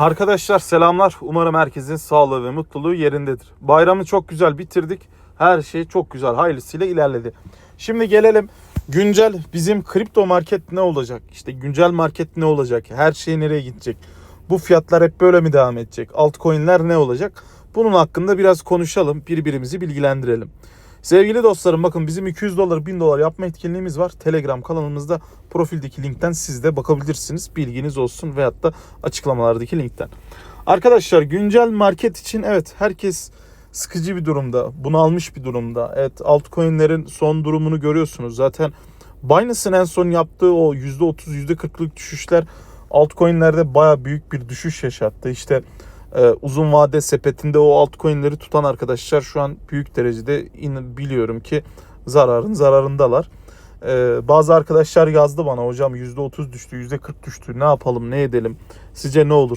Arkadaşlar selamlar. Umarım herkesin sağlığı ve mutluluğu yerindedir. Bayramı çok güzel bitirdik. Her şey çok güzel hayırlısıyla ilerledi. Şimdi gelelim güncel bizim kripto market ne olacak? İşte güncel market ne olacak? Her şey nereye gidecek? Bu fiyatlar hep böyle mi devam edecek? Altcoin'ler ne olacak? Bunun hakkında biraz konuşalım. Birbirimizi bilgilendirelim. Sevgili dostlarım bakın bizim 200 dolar 1000 dolar yapma etkinliğimiz var. Telegram kanalımızda profildeki linkten siz de bakabilirsiniz. Bilginiz olsun veyahut da açıklamalardaki linkten. Arkadaşlar güncel market için evet herkes sıkıcı bir durumda. Bunalmış bir durumda. Evet altcoin'lerin son durumunu görüyorsunuz. Zaten Binance'ın en son yaptığı o %30 %40'lık düşüşler altcoin'lerde baya büyük bir düşüş yaşattı. İşte e, uzun vade sepetinde o altcoin'leri tutan arkadaşlar şu an büyük derecede biliyorum ki zararın zararındalar. E, bazı arkadaşlar yazdı bana hocam %30 düştü %40 düştü ne yapalım ne edelim sizce ne olur